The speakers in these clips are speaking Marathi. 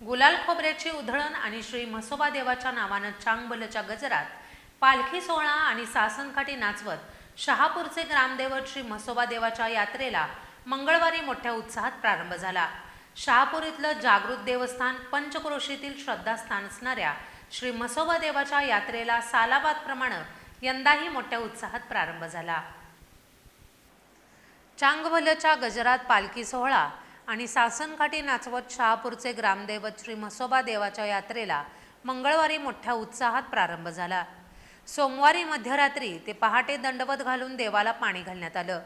गुलाल खोबऱ्याची उधळण आणि श्री म्हसोबा देवाच्या नावानं चांगबलच्या गजरात पालखी सोहळा आणि सासनकाठी नाचवत शहापूरचे ग्रामदैवत श्री म्हसोबा देवाच्या यात्रेला मंगळवारी मोठ्या उत्साहात प्रारंभ झाला. शहापूर इथलं जागृत देवस्थान पंचक्रोशीतील श्रद्धास्थान असणाऱ्या श्री म्हसोबा देवाच्या यात्रेला सालाबादप्रमाणे यंदाही मोठ्या उत्साहात प्रारंभ झाला. चांगभलच्या गजरात पालखी सोहळा आणि सासनकाठी नाचवत शहापूरचे ग्रामदैवत श्री म्हसोबा देवाच्या यात्रेला मंगळवारी मोठ्या उत्साहात प्रारंभ झाला. सोमवारी मध्यरात्री ते पहाटे दंडवत घालून देवाला पाणी घालण्यात आलं.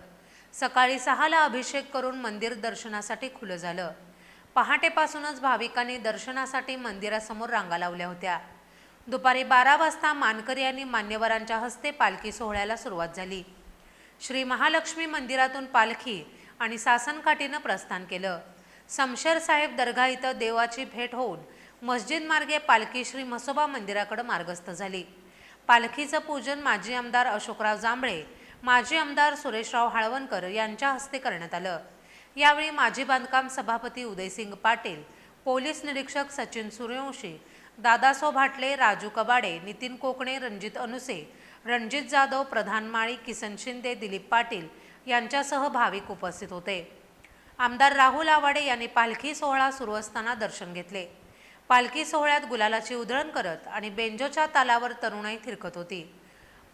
सकाळी सहाला अभिषेक करून मंदिर दर्शनासाठी खुलं झालं. पहाटेपासूनच भाविकांनी दर्शनासाठी मंदिरासमोर रांगा लावल्या होत्या. दुपारी बारा वाजता मानकरी आणि मान्यवरांच्या हस्ते पालखी सोहळ्याला सुरुवात झाली. श्री महालक्ष्मी मंदिरातून पालखी आणि सासनकाठीनं प्रस्थान केलं. समशेर साहेब दर्गा इथं देवाची भेट होऊन मस्जिद मार्गे पालखी श्री म्हसोबा मंदिराकडे मार्गस्थ झाली. पालखीचं पूजन माजी आमदार अशोकराव जांभळे माजी आमदार सुरेशराव हाळवणकर यांच्या हस्ते करण्यात आलं. यावेळी माजी बांधकाम सभापती उदयसिंग पाटील पोलीस निरीक्षक सचिन सूर्यवंशी दादासो भाटले राजू कबाडे नितीन कोकणे रणजित अनुसे रणजित जाधव प्रधान माळी किसन शिंदे दिलीप पाटील यांच्यासह भाविक उपस्थित होते. आमदार राहुल आवाडे यांनी पालखी सोहळा सुरू असताना दर्शन घेतले. पालखी सोहळ्यात गुलालाची उधळण करत आणि बेंजोच्या तालावर तरुणाई थिरकत होती.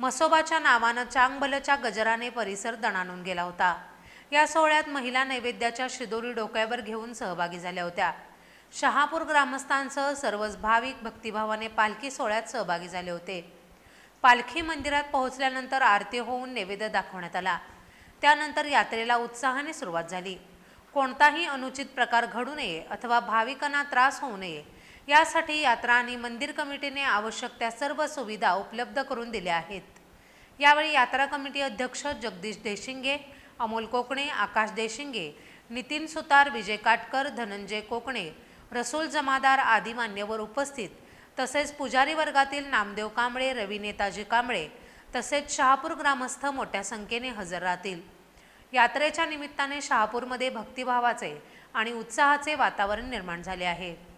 मसोबाच्या नावानं चांगबलच्या गजराने परिसर दणाणून गेला होता. या सोहळ्यात महिला नैवेद्याच्या शिदोरी डोक्यावर घेऊन सहभागी झाल्या होत्या. शहापूर ग्रामस्थांसह सर्वच भाविक भक्तिभावाने पालखी सोहळ्यात सहभागी झाले होते. पालखी मंदिरात पोहोचल्यानंतर आरती होऊन नैवेद्य दाखवण्यात आला. त्यानंतर यात्रेला उत्साहाने सुरुवात झाली. कोणताही अनुचित प्रकार घडू नये अथवा भाविकांना त्रास होऊ नये यासाठी यात्रा आणि मंदिर कमिटीने आवश्यक त्या सर्व सुविधा उपलब्ध करून दिल्या आहेत. यावेळी यात्रा कमिटी अध्यक्ष जगदीश देशिंगे अमोल कोकणे आकाश देशिंगे नितीन सुतार विजय काटकर धनंजय कोकणे रसूल जमादार आदी मान्यवर उपस्थित तसेच पुजारी वर्गातील नामदेव कांबळे रवी नेताजी कांबळे तसेच शहापूर ग्रामस्थ मोठ्या संख्येने हजर राहतील. यात्रेच्या निमित्ताने शहापूरमध्ये भक्तिभावाचे आणि उत्साहाचे वातावरण निर्माण झाले आहे.